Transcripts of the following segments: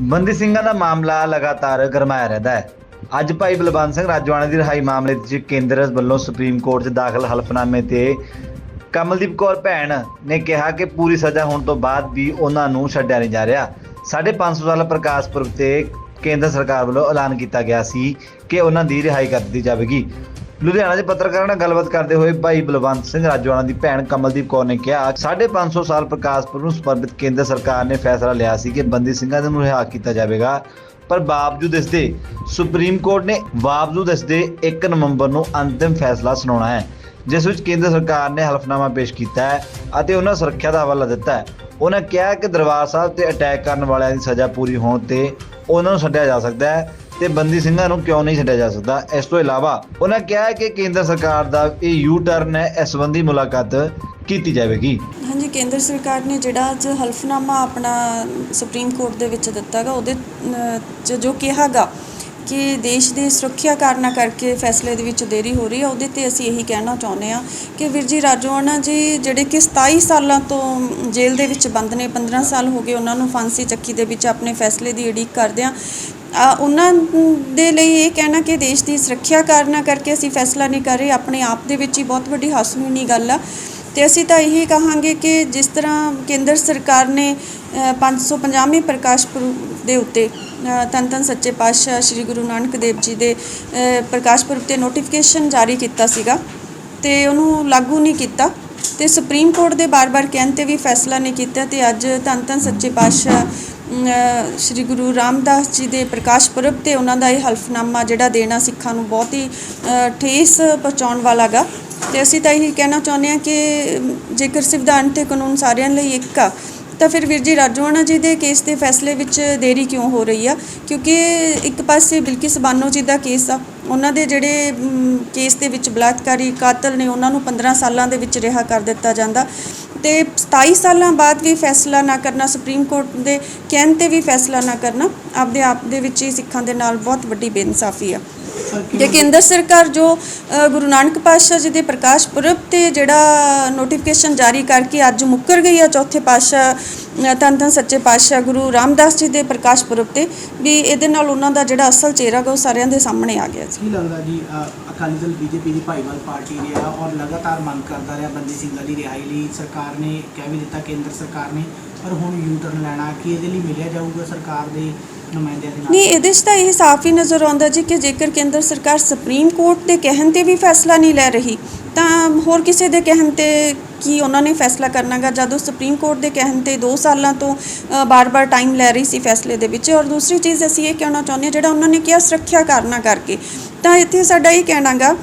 ਬੰਦੀ ਸਿੰਘਾਂ ਦਾ ਮਾਮਲਾ ਲਗਾਤਾਰ ਗਰਮਾਇਆ ਰਹਿੰਦਾ ਹੈ। ਅੱਜ ਭਾਈ ਬਲਵੰਤ ਸਿੰਘ ਰਾਜਵਾਨਾ ਦੀ ਰਿਹਾਈ ਮਾਮਲੇ 'ਚ ਕੇਂਦਰ ਵੱਲੋਂ ਸੁਪਰੀਮ ਕੋਰਟ 'ਚ ਦਾਖਲ ਹਲਫਨਾਮੇ ਤੇ ਕਮਲਦੀਪ ਕੌਰ ਭੈਣ ਨੇ ਕਿਹਾ ਕਿ ਪੂਰੀ ਸਜ਼ਾ ਹੋਣ ਤੋਂ ਬਾਅਦ ਵੀ ਉਹਨਾਂ ਨੂੰ ਛੱਡਿਆ ਨਹੀਂ ਜਾ ਰਿਹਾ। 550 ਸਾਲ ਪ੍ਰਕਾਸ਼ ਪੁਰਬ ਤੇ ਕੇਂਦਰ ਸਰਕਾਰ ਵੱਲੋਂ ਐਲਾਨ ਕੀਤਾ ਗਿਆ ਸੀ ਕਿ ਉਹਨਾਂ ਦੀ ਰਿਹਾਈ ਕਰ ਦਿੱਤੀ ਜਾਵੇਗੀ। ਲੁਧਿਆਣਾ ਦੇ ਪੱਤਰਕਾਰਾਂ ਨਾਲ ਗੱਲਬਾਤ ਕਰਦੇ ਹੋਏ ਭਾਈ ਬਲਵੰਤ ਸਿੰਘ ਰਾਜਵਾਨਾ ਦੀ ਭੈਣ ਕਮਲਦੀਪ ਕੌਰ ਨੇ ਕਿਹਾ 550 ਸਾਲ ਪ੍ਰਕਾਸ਼ਪੁਰ ਨੂੰ ਸਮਰਪਿਤ ਕੇਂਦਰ ਸਰਕਾਰ ਨੇ ਫੈਸਲਾ ਲਿਆ ਸੀ ਕਿ ਬੰਦੀ ਸਿੰਘਾਂ ਨੂੰ ਰਿਹਾ ਕੀਤਾ ਜਾਵੇਗਾ। ਪਰ ਬਾਵਜੂਦ ਇਸ ਦੇ ਸੁਪਰੀਮ ਕੋਰਟ ਨੇ ਬਾਵਜੂਦ ਇਸ ਦੇ 1 ਨਵੰਬਰ ਨੂੰ ਅੰਤਿਮ ਫੈਸਲਾ ਸੁਣਾਉਣਾ ਹੈ, ਜਿਸ ਵਿੱਚ ਕੇਂਦਰ ਸਰਕਾਰ ਨੇ ਹਲਫਨਾਮਾ ਪੇਸ਼ ਕੀਤਾ ਹੈ ਅਤੇ ਉਹਨਾਂ ਸੁਰੱਖਿਆ ਦਾ ਹਵਾਲਾ ਦਿੱਤਾ ਹੈ। ਉਹਨਾਂ ਕਿਹਾ ਕਿ ਦਰਬਾਰ ਸਾਹਿਬ ਤੇ ਅਟੈਕ ਕਰਨ ਵਾਲਿਆਂ ਦੀ ਸਜ਼ਾ ਪੂਰੀ ਹੋਣ ਤੇ ਉਹਨਾਂ ਨੂੰ ਛੱਡਿਆ ਜਾ ਸਕਦਾ ਹੈ ਤੇ ਬੰਦੀ ਸਿੰਘਾਂ ਨੂੰ ਕਿਉਂ ਨਹੀਂ ਛੱਡਿਆ ਜਾ ਸਕਦਾ? ਇਸ ਤੋਂ ਇਲਾਵਾ ਉਹਨਾਂ ਕਿਹਾ ਹੈ ਕਿ ਕੇਂਦਰ ਸਰਕਾਰ ਦਾ ਇਹ ਯੂ ਟਰਨ ਹੈ, ਇਸ ਸੰਬੰਧੀ ਮੁਲਾਕਾਤ ਕੀਤੀ ਜਾਵੇਗੀ। ਹਾਂਜੀ, ਕੇਂਦਰ ਸਰਕਾਰ ਨੇ ਜਿਹੜਾ ਅੱਜ ਹਲਫਨਾਮਾ ਆਪਣਾ ਸੁਪਰੀਮ ਕੋਰਟ ਦੇ ਵਿੱਚ ਦਿੱਤਾਗਾ, ਉਹਦੇ 'ਚ ਜੋ ਕਿਹਾਗਾ ਕਿ ਦੇਸ਼ ਦੀ ਸੁਰੱਖਿਆ ਕਾਰਨਾਂ ਕਰਕੇ ਫੈਸਲੇ ਦੇ ਵਿੱਚ ਦੇਰੀ ਹੋ ਰਹੀ ਹੈ ਉਹਦੇ ਤੇ ਅਸੀਂ ਇਹੀ ਕਹਿਣਾ ਚਾਹੁੰਦੇ ਆ ਕਿ ਵੀਰ ਜੀ ਰਾਜੋਆਣਾ ਜੀ ਜਿਹੜੇ ਕਿ 27 ਸਾਲਾਂ ਤੋਂ ਜੇਲ੍ਹ ਦੇ ਵਿੱਚ ਬੰਦ ਨੇ 15 ਸਾਲ ਹੋ ਗਏ ਉਹਨਾਂ ਨੂੰ ਫਾਂਸੀ ਚੱਕੀ ਦੇ ਵਿੱਚ ਆਪਣੇ ਫੈਸਲੇ ਦੀ ਉਡੀਕ ਕਰਦੇ ਆ ਉਹਨਾਂ ਦੇ ਲਈ ਇਹ ਕਹਿਣਾ ਕਿ ਦੇਸ਼ ਦੀ ਸੁਰੱਖਿਆ ਕਾਰਨਾਂ ਕਰਕੇ ਅਸੀਂ ਫੈਸਲਾ ਨਹੀਂ ਕਰ ਰਹੇ ਆਪਣੇ ਆਪ ਦੇ ਵਿੱਚ ਹੀ ਬਹੁਤ ਵੱਡੀ ਹਾਸਮੀਨੀ ਗੱਲ ਆ। ਤੇ ਅਸੀਂ ਤਾਂ ਇਹੀ ਕਹਾਂਗੇ ਕਿ ਜਿਸ ਤਰ੍ਹਾਂ ਕੇਂਦਰ ਸਰਕਾਰ ਨੇ ਅ, 550ਵੀਂ ਪ੍ਰਕਾਸ਼ ਪੁਰਬ ਦੇ ਉੱਤੇ ਅ, ਧੰਨ ਧੰਨ ਸੱਚੇ ਪਾਤਸ਼ਾਹ ਸ੍ਰੀ ਗੁਰੂ ਨਾਨਕ ਦੇਵ ਜੀ ਦੇ ਪ੍ਰਕਾਸ਼ ਪੁਰਬ ਤੇ ਨੋਟੀਫਿਕੇਸ਼ਨ ਜਾਰੀ ਕੀਤਾ ਸੀਗਾ ਤੇ ਉਹਨੂੰ ਲਾਗੂ ਨਹੀਂ ਕੀਤਾ ਤੇ ਸੁਪਰੀਮ ਕੋਰਟ ਦੇ ਬਾਰ-ਬਾਰ ਕਹਿਣ ਤੇ ਵੀ ਫੈਸਲਾ ਨਹੀਂ ਕੀਤਾ ਤੇ ਅੱਜ ਧੰਨ ਧੰਨ ਸੱਚੇ ਪਾਤਸ਼ਾਹ ਸ੍ਰੀ ਗੁਰੂ ਰਾਮਦਾਸ ਜੀ ਦੇ ਪ੍ਰਕਾਸ਼ ਪੁਰਬ ਤੇ ਉਹਨਾਂ ਦਾ ਇਹ ਹਲਫਨਾਮਾ ਜਿਹੜਾ ਦੇਣਾ ਸਿੱਖਾਂ ਨੂੰ ਬਹੁਤ ਹੀ ਠੇਸ ਪਹੁੰਚਾਉਣ ਵਾਲਾ ਗਾ। ਤੇ ਅਸੀਂ ਤਾਂ ਇਹੀ ਕਹਿਣਾ ਚਾਹੁੰਦੇ ਹਾਂ ਕਿ ਜੇਕਰ ਸੰਵਿਧਾਨ ਤੇ ਕਾਨੂੰਨ ਸਾਰਿਆਂ ਲਈ ਇੱਕ ਆ ਤਾਂ ਫਿਰ ਵੀਰ ਜੀ ਰਾਜੋਆਣਾ ਜੀ ਦੇ ਕੇਸ ਦੇ ਫੈਸਲੇ ਵਿੱਚ ਦੇਰੀ ਕਿਉਂ ਹੋ ਰਹੀ ਆ? ਕਿਉਂਕਿ ਇੱਕ ਪਾਸੇ ਬਿਲਕਿਸ ਬਾਨੋ ਜੀ ਦਾ ਕੇਸ ਆ, ਉਹਨਾਂ ਦੇ ਜਿਹੜੇ ਕੇਸ ਦੇ ਵਿੱਚ ਬਲਾਤਕਾਰੀ ਕਾਤਲ ਨੇ ਉਹਨਾਂ ਨੂੰ 15 ਸਾਲਾਂ ਦੇ ਵਿੱਚ ਰਿਹਾ ਕਰ ਦਿੱਤਾ ਜਾਂਦਾ। ਤੇ 27 ਸਾਲਾਂ ਬਾਅਦ ਵੀ ਫੈਸਲਾ ਨਾ ਕਰਨਾ, ਸੁਪਰੀਮ ਕੋਰਟ ਦੇ ਕਹਿਣ ਤੇ ਵੀ ਫੈਸਲਾ ਨਾ ਕਰਨਾ, ਆਪਦੇ ਆਪ ਦੇ ਵਿੱਚ ਹੀ ਸਿੱਖਾਂ ਦੇ ਨਾਲ ਬਹੁਤ ਵੱਡੀ ਬੇਇਨਸਾਫੀ ਆ। ਤੇ ਕੇਂਦਰ ਸਰਕਾਰ ਜੋ ਅ, ਗੁਰੂ ਨਾਨਕ ਪਾਤਸ਼ਾਹ ਜੀ ਦੇ ਪ੍ਰਕਾਸ਼ ਪੁਰਬ ਤੇ ਜਿਹੜਾ ਨੋਟੀਫਿਕੇਸ਼ਨ ਜਾਰੀ ਕਰਕੇ ਅੱਜ ਮੁੱਕਰ ਗਈ ਆ ਚੌਥੇ ਪਾਤਸ਼ਾਹ ਅ, ਧੰਨ ਧੰਨ ਸੱਚੇ ਪਾਤਸ਼ਾਹ ਗੁਰੂ ਰਾਮਦਾਸ ਜੀ ਦੇ ਪ੍ਰਕਾਸ਼ ਪੁਰਬ ਤੇ ਵੀ ਇਹਦੇ ਨਾਲ ਉਹਨਾਂ ਦਾ ਜਿਹੜਾ ਅਸਲ ਚਿਹਰਾ ਗਾ ਉਹ ਸਾਰਿਆਂ ਦੇ ਸਾਹਮਣੇ ਆ ਗਿਆ ਜੀ ਕੀ ਲੱਗਦਾ ਜੀ ਅ, ਅਕਾਲੀ ਦਲ ਬੀਜੇਪੀ ਦੀ ਭਾਈਵਾਲ ਪਾਰਟੀ ਰਿਹਾ ਔਰ ਲਗਾਤਾਰ ਮੰਗ ਕਰਦਾ ਰਿਹਾ ਬੰਦੀ ਸਿੰਘਾਂ ਦੀ ਰਿਹਾਈ ਲਈ ਸਰਕਾਰ ਨੇ ਕਹਿ ਵੀ ਦਿੱਤਾ ਕੇਂਦਰ ਸਰਕਾਰ ਨੇ ਪਰ ਹੁਣ ਯੂ ਟਰਨ ਲੈਣਾ ਕਿ ਇਹਦੇ ਲਈ ਮਿਲਿਆ ਜਾਊਗਾ ਸਰਕਾਰ ਦੇ ਨੁਮਾਇੰਦਿਆਂ ਦੇ ਨਾਲ ਨਹੀਂ ਇਹਦੇ 'ਚ ਤਾਂ ਇਹ ਸਾਫ਼ ਹੀ ਨਜ਼ਰ ਆਉਂਦਾ ਜੀ ਕਿ ਜੇਕਰ ਕੇਂਦਰ ਸਰਕਾਰ ਸੁਪਰੀਮ ਕੋਰਟ ਦੇ ਕਹਿਣ ਤੇ ਵੀ ਫੈਸਲਾ ਨਹੀਂ ਲੈ ਰਹੀ ਤਾਂ ਹੋਰ ਕਿਸੇ ਦੇ ਕਹਿਣ ਤੇ ਕੀ ਉਹਨਾਂ ਨੇ ਫੈਸਲਾ ਕਰਨਾਗਾ? ਜਦੋਂ ਸੁਪਰੀਮ ਕੋਰਟ ਦੇ ਕਹਿਣ ਤੇ 2 ਸਾਲਾਂ ਤੋਂ ਅ, ਬਾਰ-ਬਾਰ ਟਾਈਮ ਲੈ ਰਹੀ ਸੀ ਫੈਸਲੇ ਦੇ ਵਿੱਚ ਔਰ ਦੂਸਰੀ ਚੀਜ਼ ਅਸੀਂ ਇਹ ਕਹਿਣਾ ਚਾਹੁੰਦੇ ਹਾਂ ਜਿਹੜਾ ਉਹਨਾਂ ਨੇ ਕਿਹਾ ਸੁਰੱਖਿਆ ਕਾਰਨਾਂ ਕਰਕੇ ਤਾਂ ਇੱਥੇ ਸਾਡਾ ਇਹ ਕਹਿਣਾਗਾ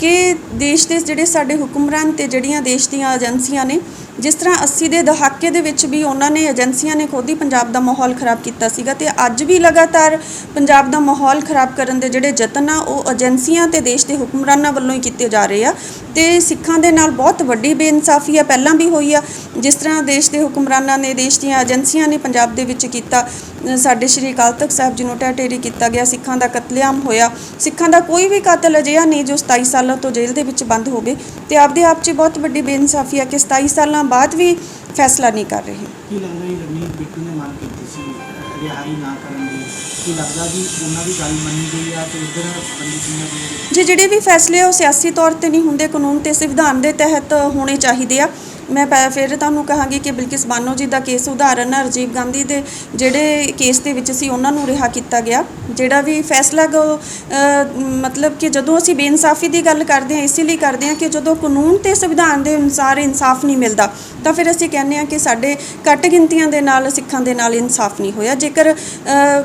ਕਿ ਦੇਸ਼ ਦੇ ਜਿਹੜੇ ਸਾਡੇ ਹੁਕਮਰਾਨ ਤੇ ਜਿਹੜੀਆਂ ਦੇਸ਼ ਦੀਆਂ ਏਜੰਸੀਆਂ ਨੇ, ਜਿਸ ਤਰ੍ਹਾਂ 80 ਦੇ ਦਹਾਕੇ ਦੇ ਵਿੱਚ ਵੀ ਉਹਨਾਂ ਨੇ ਏਜੰਸੀਆਂ ਨੇ ਖੁਦ ਹੀ ਪੰਜਾਬ ਦਾ ਮਾਹੌਲ ਖਰਾਬ ਕੀਤਾ ਸੀਗਾ ਤੇ ਅੱਜ ਵੀ ਲਗਾਤਾਰ ਪੰਜਾਬ ਦਾ ਮਾਹੌਲ ਖਰਾਬ ਕਰਨ ਦੇ ਜਿਹੜੇ ਯਤਨ ਆ, ਉਹ ਏਜੰਸੀਆਂ ਤੇ ਦੇਸ਼ ਦੇ ਹੁਕਮਰਾਨਾਂ ਵੱਲੋਂ ਹੀ ਕੀਤੇ ਜਾ ਰਹੇ ਆ। ਤੇ ਸਿੱਖਾਂ ਦੇ ਨਾਲ ਬਹੁਤ ਵੱਡੀ ਬੇਇਨਸਾਫੀ ਆ, ਪਹਿਲਾਂ ਵੀ ਹੋਈ ਆ, ਜਿਸ ਤਰ੍ਹਾਂ ਦੇਸ਼ ਦੇ ਹੁਕਮਰਾਨਾਂ ਨੇ, ਦੇਸ਼ ਦੀਆਂ ਏਜੰਸੀਆਂ ਨੇ ਪੰਜਾਬ ਦੇ ਵਿੱਚ ਕੀਤਾ ਸਾਡੇ ਸ਼੍ਰੀ ਅਕਾਲ ਤਖਤ ਸਾਹਿਬ ਜੀ ਨੂੰ ਟੈਟੇਰੀ ਕੀਤਾ ਗਿਆ, ਸਿੱਖਾਂ ਦਾ ਕਤਲੇਆਮ ਹੋਇਆ। ਸਿੱਖਾਂ ਦਾ ਕੋਈ ਵੀ ਕਾਤਲ ਅਜਿਹਾ ਨਹੀਂ ਜੋ 27 ਸਾਲ ਤੋਂ ਜੇਲ੍ਹ ਦੇ ਵਿੱਚ ਬੰਦ ਹੋਵੇ ਤੇ ਆਪਦੇ ਆਪ 'ਚ ਬਹੁਤ ਵੱਡੀ ਬੇਇਨਸਾਫੀ ਆ ਕਿ 27 ਸਾਲਾਂ ਬਾਅਦ ਵੀ ਫੈਸਲਾ ਨਹੀਂ ਕਰ ਰਹੇ। ਕੀ ਲੱਗਦਾ ਜੀ ਰਣਜੀਤ ਬਿੱਟੂ ਨੇ ਮੰਗ ਕੀਤੀ ਸੀ ਅ, ਰਿਹਾਈ ਨਾ ਕਰਨ ਦੀ? ਕੀ ਲੱਗਦਾ ਜੀ ਉਹਨਾਂ ਦੀ ਗੱਲ ਮੰਨੀ ਗਈ ਆ ਤੇ ਉਧਰ ਬੰਦੀ ਸਿੰਘਾਂ ਦੀ ਜੇ ਜਿਹੜੇ ਵੀ ਫੈਸਲੇ ਆ ਉਹ ਸਿਆਸੀ ਤੌਰ ਤੇ ਨਹੀਂ ਹੁੰਦੇ ਕਾਨੂੰਨ ਤੇ ਸੰਵਿਧਾਨ ਦੇ ਤਹਿਤ ਹੋਣੇ ਚਾਹੀਦੇ ਆ। ਮੈਂ ਪੈ- ਫਿਰ ਤੁਹਾਨੂੰ ਕਹਾਂਗੀ ਕਿ ਬਿਲਕਿਸ ਬਾਨੋ ਜੀ ਦਾ ਕੇਸ ਉਦਾਹਰਨ ਹੈ ਰਾਜੀਵ ਗਾਂਧੀ ਦੇ ਜਿਹੜੇ ਕੇਸ ਦੇ ਵਿੱਚ ਸੀ ਉਹਨਾਂ ਨੂੰ ਰਿਹਾ ਕੀਤਾ ਗਿਆ। ਜਿਹੜਾ ਵੀ ਫੈਸਲਾ ਗਾ ਉਹ, ਅ, ਮਤਲਬ ਕਿ ਜਦੋਂ ਅਸੀਂ ਬੇਇਨਸਾਫੀ ਦੀ ਗੱਲ ਕਰਦੇ ਹਾਂ ਇਸੇ ਲਈ ਕਰਦੇ ਹਾਂ ਕਿ ਜਦੋਂ ਕਾਨੂੰਨ ਤੇ ਸੰਵਿਧਾਨ ਦੇ ਅਨੁਸਾਰ ਇਨਸਾਫ ਨਹੀਂ ਮਿਲਦਾ ਤਾਂ ਫਿਰ ਅਸੀਂ ਕਹਿੰਦੇ ਹਾਂ ਕਿ ਸਾਡੇ ਘੱਟ ਗਿਣਤੀਆਂ ਦੇ ਨਾਲ ਸਿੱਖਾਂ ਦੇ ਨਾਲ ਇਨਸਾਫ ਨਹੀਂ ਹੋਇਆ। ਜੇਕਰ ਅ,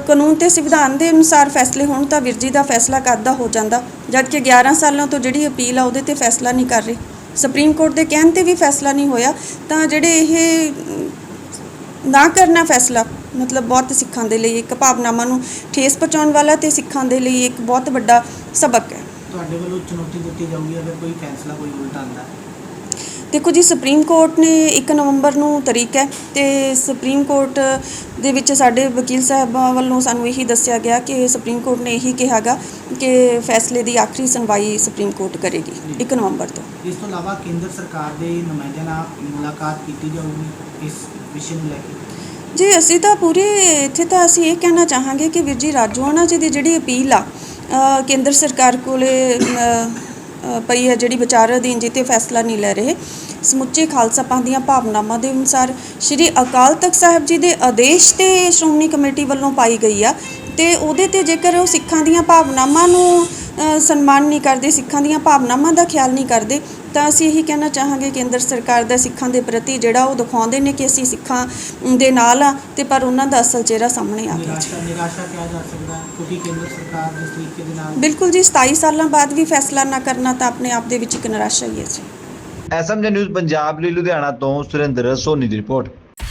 ਕਾਨੂੰਨ ਤੇ ਸੰਵਿਧਾਨ ਦੇ ਅਨੁਸਾਰ ਫੈਸਲੇ ਹੋਣ ਤਾਂ ਵੀਰ ਜੀ ਦਾ ਫੈਸਲਾ ਕਰਦਾ ਹੋ ਜਾਂਦਾ? ਜਦਕਿ 11 ਸਾਲਾਂ ਤੋਂ ਜਿਹੜੀ ਅਪੀਲ ਆ ਉਹਦੇ ਤੇ ਫੈਸਲਾ ਨਹੀਂ ਕਰ ਰਹੇ। ਸੁਪਰੀਮ ਕੋਰਟ ਦੇ ਕਹਿਣ ਤੇ ਵੀ ਫੈਸਲਾ ਨਹੀਂ ਹੋਇਆ ਤਾਂ ਜਿਹੜੇ ਇਹ ਨਾ ਕਰਨਾ ਫੈਸਲਾ ਮਤਲਬ ਬਹੁਤ ਸਿੱਖਾਂ ਦੇ ਲਈ ਇੱਕ ਭਾਵਨਾਵਾਂ ਨੂੰ ਠੇਸ ਪਹੁੰਚਾਉਣ ਵਾਲਾ ਤੇ ਸਿੱਖਾਂ ਦੇ ਲਈ ਇੱਕ ਬਹੁਤ ਵੱਡਾ ਸਬਕ ਹੈ। ਤੁਹਾਡੇ ਵੱਲੋਂ ਚੁਣੌਤੀ ਦਿੱਤੀ ਜਾਊਗੀ ਅਗਰ ਕੋਈ ਫੈਸਲਾ ਕੋਈ ਉਲਟਾ ਆਉਂਦਾ ਹੈ? ਦੇਖੋ ਜੀ ਸੁਪਰੀਮ ਕੋਰਟ ਨੇ 1 ਨਵੰਬਰ ਨੂੰ ਤਰੀਕ ਹੈ ਤੇ ਸੁਪਰੀਮ ਕੋਰਟ ਦੇ ਵਿੱਚ ਸਾਡੇ ਵਕੀਲ ਸਾਹਿਬਾਂ ਵੱਲੋਂ ਸਾਨੂੰ ਇਹੀ ਦੱਸਿਆ ਗਿਆ ਕਿ ਸੁਪਰੀਮ ਕੋਰਟ ਨੇ ਇਹੀ ਕਿਹਾਗਾ ਕਿ ਫੈਸਲੇ ਦੀ ਆਖਰੀ ਸੁਣਵਾਈ ਸੁਪਰੀਮ ਕੋਰਟ ਕਰੇਗੀ 1 ਨਵੰਬਰ ਤੋਂ। ਇਸ ਤੋਂ ਇਲਾਵਾ ਕੇਂਦਰ ਸਰਕਾਰ ਦੇ ਨੁਮਾਇੰਦਿਆਂ ਨਾਲ ਮੁਲਾਕਾਤ ਕੀਤੀ ਜਾਊਗੀ ਇਸ ਵਿਸ਼ੇ ਨੂੰ ਲੈ ਕੇ। ਜੀ ਅਸੀਂ ਤਾਂ ਪੂਰੇ ਇੱਥੇ ਤਾਂ ਅਸੀਂ ਇਹ ਕਹਿਣਾ ਚਾਹਾਂਗੇ ਕਿ ਵੀਰ ਜੀ ਰਾਜੋਆਣਾ ਜੀ ਦੀ ਜਿਹੜੀ ਅਪੀਲ ਆ ਅ, ਕੇਂਦਰ ਸਰਕਾਰ ਕੋਲੇ ਅ, ਅ, ਪਈ ਹੈ ਜਿਹੜੀ ਵਿਚਾਰ ਅਧੀਨ ਜੀ ਫੈਸਲਾ ਨਹੀਂ ਲੈ ਰਹੇ ਸਮੁੱਚੇ ਖਾਲਸਾ ਪੰਥ ਦੀਆਂ ਭਾਵਨਾਵਾਂ ਦੇ ਅਨੁਸਾਰ ਸ਼੍ਰੀ ਅਕਾਲ ਤਖਤ ਸਾਹਿਬ ਜੀ ਦੇ ਆਦੇਸ਼ ਤੇ ਸ਼੍ਰੋਮਣੀ ਕਮੇਟੀ ਵੱਲੋਂ ਪਾਈ ਗਈ ਆ ਤੇ ਉਹਦੇ ਤੇ ਜੇਕਰ ਉਹ ਸਿੱਖਾਂ ਦੀਆਂ ਭਾਵਨਾਵਾਂ ਨੂੰ ਸਨਮਾਨ ਨਹੀਂ ਕਰਦੇ ਸਿੱਖਾਂ ਦੀਆਂ ਭਾਵਨਾਵਾਂ ਦਾ ਖਿਆਲ ਨਹੀਂ ਕਰਦੇ ਤਾਂ ਅਸੀਂ ਇਹੀ ਕਹਿਣਾ ਚਾਹਾਂਗੇ ਕੇਂਦਰ ਸਰਕਾਰ ਦਾ ਸਿੱਖਾਂ ਦੇ ਪ੍ਰਤੀ ਜਿਹੜਾ ਉਹ ਦਿਖਾਉਂਦੇ ਨੇ ਕਿ ਅਸੀਂ ਸਿੱਖਾਂ ਦੇ ਨਾਲ ਆ ਤੇ ਪਰ ਉਹਨਾਂ ਦਾ ਅਸਲ ਚਿਹਰਾ ਸਾਹਮਣੇ ਆ ਗਿਆ। ਜੀ ਨਿਰਾਸ਼ਾ ਨਿਰਾਸ਼ਾ ਕਿਹਾ ਜਾ ਸਕਦਾ ਹੈ? ਕਿਉਂਕਿ ਕੇਂਦਰ ਸਰਕਾਰ ਜਿਸ ਤਰੀਕੇ ਦੇ ਨਾਲ ਬਿਲਕੁਲ ਜੀ 27 ਸਾਲਾਂ ਬਾਅਦ ਵੀ ਫੈਸਲਾ ਨਾ ਕਰਨਾ ਤਾਂ ਆਪਣੇ ਆਪ ਦੇ ਵਿੱਚ ਇੱਕ ਨਿਰਾਸ਼ਾ ਹੀ ਹੈ ਜੀ। ਐਸਐਮਜੀ ਨਿਊਜ਼ ਪੰਜਾਬ ਲਈ ਲੁਧਿਆਣਾ ਤੋਂ ਸੁਰਿੰਦਰ ਸੋਨੀ ਦੀ ਰਿਪੋਰਟ।